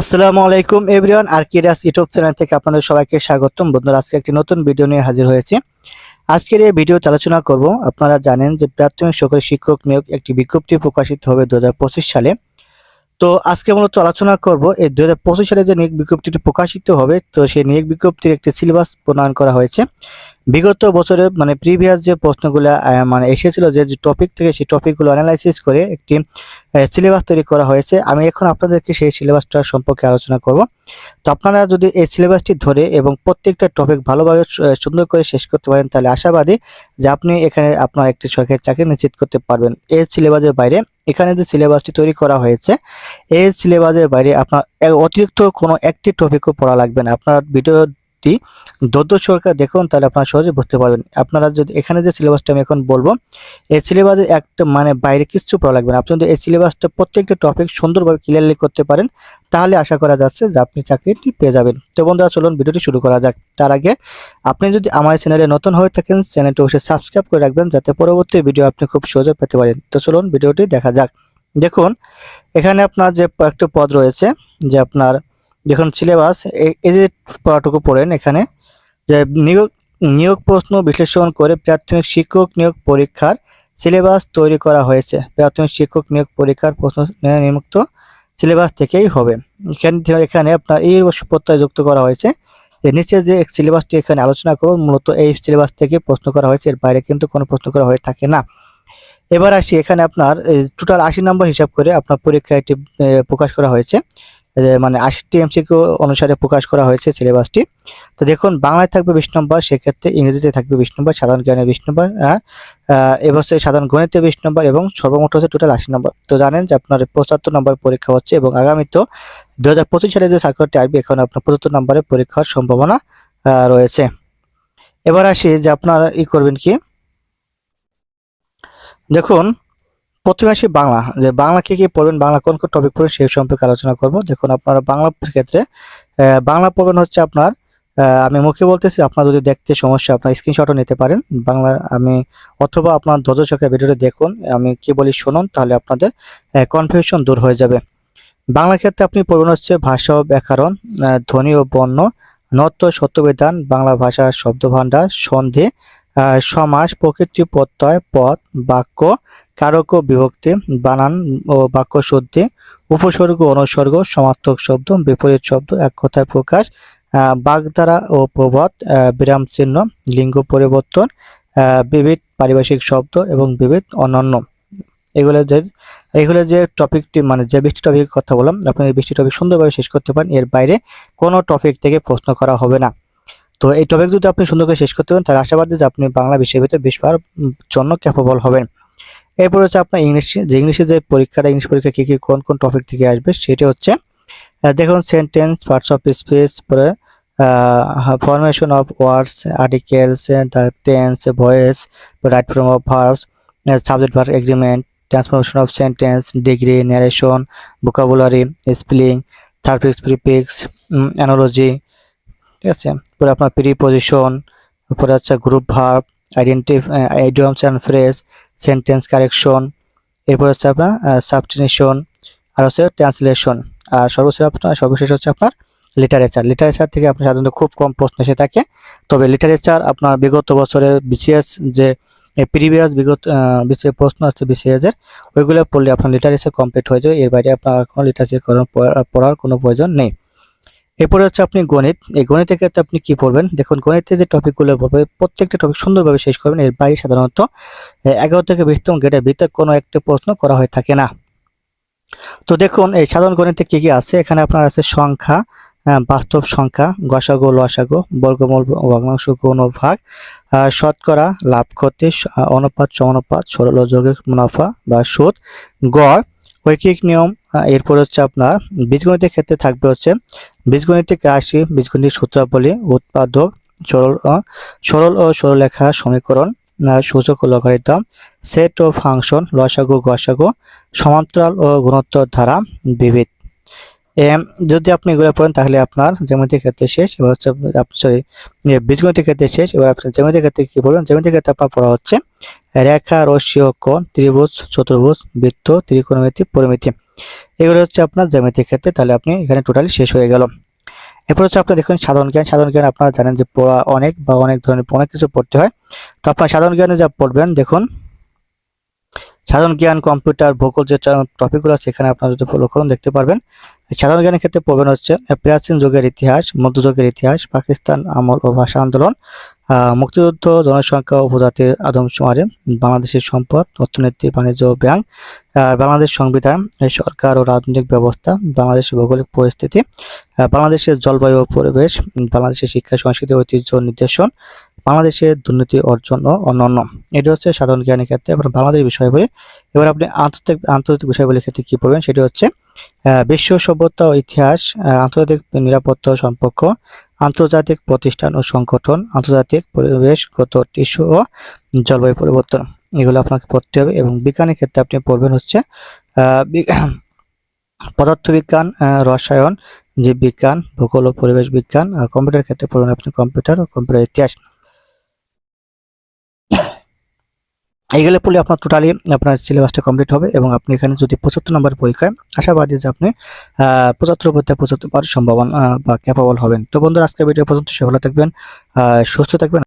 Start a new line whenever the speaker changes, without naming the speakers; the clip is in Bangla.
আসসালামু আলাইকুম এভরিওয়ান, আর কিরাস ইউটিউব চ্যানেল থেকে আপনাদের সবাইকে স্বাগতম। বন্ধুরা, আজকে একটি নতুন ভিডিও নিয়ে হাজির হয়েছি। আজকের এই ভিডিওতে আলোচনা করব, আপনারা জানেন যে প্রাথমিক সরকারি শিক্ষক নিয়োগ একটি বিজ্ঞপ্তি প্রকাশিত হবে দু হাজার পঁচিশ সালে। তো আজকে মূলত আলোচনা করব এই দু হাজার পঁচিশ সালে যে নিয়োগ বিজ্ঞপ্তিটি প্রকাশিত হবে, তো সেই নিয়োগ বিজ্ঞপ্তির একটি সিলেবাস প্রণয়ন করা হয়েছে। বিগত বছরে মানে প্রিভিয়াস যে প্রশ্নগুলো মানে এসেছিল যে টপিক থেকে সেই টপিকগুলো অ্যানালাইসিস করে একটি সিলেবাস তৈরি করা হয়েছে। আমি এখন আপনাদেরকে সেই সিলেবাসটা সম্পর্কে আলোচনা করব। তো আপনারা যদি এই সিলেবাসটি ধরে এবং প্রত্যেকটা টপিক ভালোভাবে সুন্দর করে শেষ করতে পারেন, তাহলে আশাবাদী যে আপনি এখানে আপনার একটি সরকারি চাকরি নিশ্চিত করতে পারবেন। এই সিলেবাসের বাইরে এখানে যে সিলেবাসটি তৈরি করা হয়েছে, এই সিলেবাসের বাইরে আপনার অতিরিক্ত কোনো একটি টপিকও পড়া লাগবে না। আপনার ভিডিওটি দদ্য সরকার দেখুন, তাহলে আপনারা সহজে বুঝতে পারবেন। আপনারা যদি এখানে যে সিলেবাসটা আমি এখন বলব, এই সিলেবাসে একটা মানে বাইরে কিচ্ছু পড়া লাগবে না। আপনি যদি এই সিলেবাসটা প্রত্যেকটা টপিক সুন্দরভাবে ক্লিয়ারলি করতে পারেন, তাহলে আশা করা যাচ্ছে যে আপনি চাকরিটি পেয়ে যাবেন। তো বন্ধুরা, চলুন ভিডিওটি শুরু করা যাক। তার আগে আপনি যদি আমার চ্যানেলে নতুন হয়ে থাকেন, চ্যানেলটি অবশ্যই সাবস্ক্রাইব করে রাখবেন, যাতে পরবর্তী ভিডিও আপনি খুব সহজে পেতে পারেন। তো চলুন ভিডিওটি দেখা যাক। দেখুন, এখানে আপনার যে একটা পদ রয়েছে, যে আপনার দেখুন সিলেবাস এই যে পড়াটুকু পড়েন এখানে, যে নিয়োগ নিয়োগ প্রশ্ন বিশ্লেষণ করে প্রাথমিক শিক্ষক নিয়োগ পরীক্ষার সিলেবাস তৈরি করা হয়েছে। প্রাথমিক শিক্ষক নিয়োগ পরীক্ষার প্রশ্ন নিযুক্ত সিলেবাস থেকেই হবে। এখানে এখানে আপনার এই প্রত্যয় যুক্ত করা হয়েছে যে নিচে যে সিলেবাসটি এখানে আলোচনা করব মূলত এই সিলেবাস থেকে প্রশ্ন করা হয়েছে, এর বাইরে কিন্তু কোনো প্রশ্ন করা হয়ে থাকে না। এবার আসি, এখানে আপনার টোটাল আশি নম্বর হিসাব করে আপনার পরীক্ষা এটি প্রকাশ করা হয়েছে। মানে আশিটি এমসিকিউ অনুসারে প্রকাশ করা হয়েছে সিলেবাসটি। তো দেখুন, বাংলায় থাকবে বিশ নম্বর, সেক্ষেত্রে ইংরেজিতে থাকবে বিশ নম্বর, সাধারণ জ্ঞানে বিশ নম্বর এবছর সাধারণ গণিতে বিশ নম্বর এবং সর্বমোট হচ্ছে টোটাল আশি নম্বর। তো জানেন যে আপনার পঁচাত্তর নম্বর পরীক্ষা হচ্ছে এবং আগামী তো দু হাজার পঁচিশ সালে যে সার্কুলারটি আসবে, এখন আপনার পঁচাত্তর নম্বরের পরীক্ষার সম্ভাবনা রয়েছে। এবার আসি যে আপনারা ই করবেন কি? দেখুন প্রথমে আসি বাংলা। যে বাংলা কি কি পড়বেন, বাংলা কোন কোন টপিক পড়বেন সেই সম্পর্কে আলোচনা করব। দেখুন, আপনারা বাংলা ক্ষেত্রে বাংলা পড়বেন হচ্ছে আপনার আমি মুখে বলতেছি, আপনার যদি দেখতে সমস্যা, আপনার স্ক্রিনশটও নিতে পারেন। বাংলা, আমি, অথবা আপনার ধৈর্য চোখে ভিডিওটি দেখুন, আমি কি বলি শুনুন, তাহলে আপনাদের কনফিউশন দূর হয়ে যাবে। বাংলা ক্ষেত্রে আপনি পড়বেন হচ্ছে ভাষা ও ব্যাকরণ ধ্বনি ও বর্ণ নত্য সত্যবিধান, বাংলা ভাষার শব্দভাণ্ডার, সন্ধি সমাস, প্রকৃতি, প্রত্যয় পদ বাক্য কারক ও বিভক্তি, বানান ও বাক্য শুদ্ধি উপসর্গ অনুসর্গ, সমার্থক শব্দ, বিপরীত শব্দ, এক কথায় প্রকাশ বাগধারা ও প্রবাদ বিরাম চিহ্ন, লিঙ্গ পরিবর্তন বিবিধ পারিভাষিক শব্দ এবং বিবিধ অন্যান্য এগুলো যে এগুলো যে টপিকটি মানে যে বৃষ্টি টপিকের কথা বললাম, আপনি এই বৃষ্টি টপিক সুন্দরভাবে শেষ করতে পারেন, এর বাইরে কোনো টপিক থেকে প্রশ্ন করা হবে না। তো এই টপিক যদি আপনি সুন্দর করে শেষ করতে পারেন, তাহলে আশাবাদী যে আপনি বাংলা বিষয়ের ভিতরে পাওয়ার জন্য ক্যাপেবল হবেন। এরপর হচ্ছে আপনার ইংলিশ যে ইংলিশে যে পরীক্ষাটা ইংলিশ পরীক্ষা কী কী, কোন কোন টপিক থেকে আসবে, সেটা হচ্ছে দেখুন সেন্টেন্স পার্টস অফ স্পেস পরে formation of words articles the tense voice right form of verbs subject verb agreement transformation of sentence degree narration vocabulary spelling suffix prefix analogy ঠিক আছে? পরে আপনার প্রিপোজিশন পরে হচ্ছে group verb identity idioms and phrase sentence correction এরপর হচ্ছে আপনার সাবস্টিনেশন আর হচ্ছে ট্রান্সলেশন আর সর্বশেষ আপনার, সর্বশেষ হচ্ছে আপনার লিটারেচার লিটারেচার থেকে আপনার সাধারণত খুব কম প্রশ্ন এসে থাকে। তবে লিটারেচার আপনার বিগত বছরের বিসিএস যে প্রিভিয়াস বিগত বিসিএস প্রশ্ন আছে বিসিএস এর ওইগুলো পড়লে আপনার লিটারেচার কমপ্লিট হয়ে যাবে এর বাইরে আপনার কোনো লিটারেচার পড়ার কোনো প্রয়োজন নেই। এরপরে হচ্ছে আপনি গণিত। এই গণিতের ক্ষেত্রে আপনি কি পড়বেন? দেখুন, গণিতের যে টপিকগুলো পড়বে, প্রত্যেকটা টপিক সুন্দরভাবে শেষ করবেন। এর বাইরে সাধারণত এগারো থেকে বিশতম গ্রেডের ভিতরে কোনো একটা প্রশ্ন করা হয়ে থাকে না। তো দেখুন, এই সাধারণ গণিতে কি কি আছে? এখানে আপনার আছে সংখ্যা বাস্তব সংখ্যা, গসাগু, লসাগু, বর্গমূল, ভগ্নাংশ, গুণ ভাগ শতকরা, লাভ ক্ষতি অনুপাত, সমানুপাত, সরল ও যৌগিক মুনাফা বা সুদ, গড় ঐকিক নিয়ম এরপর হচ্ছে আপনার বীজগণিতের ক্ষেত্রে থাকবে হচ্ছে বীজগণিতিক রাশি, বীজগণিতিক সূত্রাবলী, উৎপাদক, সরল ও সরল ও সরলরেখা সমীকরণ সূচক ও লগারিদম, সেট ও ফাংশন, লসাগু, গসাগু, সমান্তরাল ও গুণোত্তর ধারা বিবিধ যদি আপনি এগুলো পড়েন তাহলে আপনার জ্যামিতিক ক্ষেত্রে শেষ, এবার হচ্ছে সরি বীজগণিতের ক্ষেত্রে শেষ, এবার আপনি ক্ষেত্রে কি পড়বেন? জ্যামিতিক ক্ষেত্রে আপনার পড়া হচ্ছে রেখা ও কোণ, ত্রিভুজ, চতুর্ভুজ, বৃত্ত, ত্রিকোণমিতি, পরিমিতি। এগুলো হচ্ছে আপনার জ্যামিতির ক্ষেত্রে, তাহলে আপনি এখানে টোটালি শেষ হয়ে গেল। এরপর হচ্ছে আপনার দেখুন সাধারণ জ্ঞান। সাধারণ জ্ঞান আপনারা জানেন যে পড়া অনেক বা অনেক ধরনের অনেক কিছু পড়তে হয়। তো আপনার সাধারণ জ্ঞানে যা পড়বেন, দেখুন সাধারণ জ্ঞান, কম্পিউটার, ভূগোল যে টপিকগুলো আছে এখানে আপনারা যদি ফলো করুন, দেখতে পারবেন। সাধারণ জ্ঞানের ক্ষেত্রে পড়বেন হচ্ছে প্রাচীন যুগের ইতিহাস, মধ্যযুগের ইতিহাস, পাকিস্তান আমল ও ভাষা আন্দোলন মুক্তিযুদ্ধ, জনসংখ্যা ও উপজাতির আদমশুমারি, বাংলাদেশের সম্পদ, অর্থনীতি, বাণিজ্য ব্যাংক বাংলাদেশ সংবিধান সরকার ও রাজনৈতিক ব্যবস্থা, বাংলাদেশের ভৌগোলিক পরিস্থিতি বাংলাদেশের জলবায়ু ও পরিবেশ, বাংলাদেশের শিক্ষা, সংস্কৃতি ঐতিহ্য নির্দেশন বাংলাদেশের দুর্নীতি অর্জন ও অন্যান্য এটি হচ্ছে সাধারণ জ্ঞানের ক্ষেত্রে এবার বাংলাদেশ বিষয়গুলি এবার আপনি আন্তর্জাতিক আন্তর্জাতিক বিষয়গুলির ক্ষেত্রে কী পড়বেন সেটি হচ্ছে বিশ্ব সভ্যতা ও ইতিহাস আন্তর্জাতিক নিরাপত্তা সম্পর্ক, আন্তর্জাতিক প্রতিষ্ঠান ও সংগঠন, আন্তর্জাতিক পরিবেশগত টিস্যু ও জলবায়ু পরিবর্তন। এগুলো আপনাকে পড়তে হবে এবং বিজ্ঞানের ক্ষেত্রে আপনি পড়বেন হচ্ছে পদার্থবিজ্ঞান রসায়ন, জীববিজ্ঞান, ভূগোল ও পরিবেশ বিজ্ঞান, আর কম্পিউটার ক্ষেত্রে পড়বেন আপনি কম্পিউটার ও কম্পিউটার ইতিহাস। এইগুলো পড়লে আপনার টোটালি আপনার সিলেবাসটা কমপ্লিট হবে এবং আপনি এখানে যদি পঁচাত্তর নম্বর পরীক্ষায় আশাবাদী যে আপনি পঁচাত্তর পরীক্ষা পঁচাত্তর পাওয়ার সম্ভাবনা বা ক্যাপাবল হবেন। তো বন্ধুরা আজকে ভিডিও পর্যন্ত সে ভালো থাকবেন সুস্থ থাকবেন।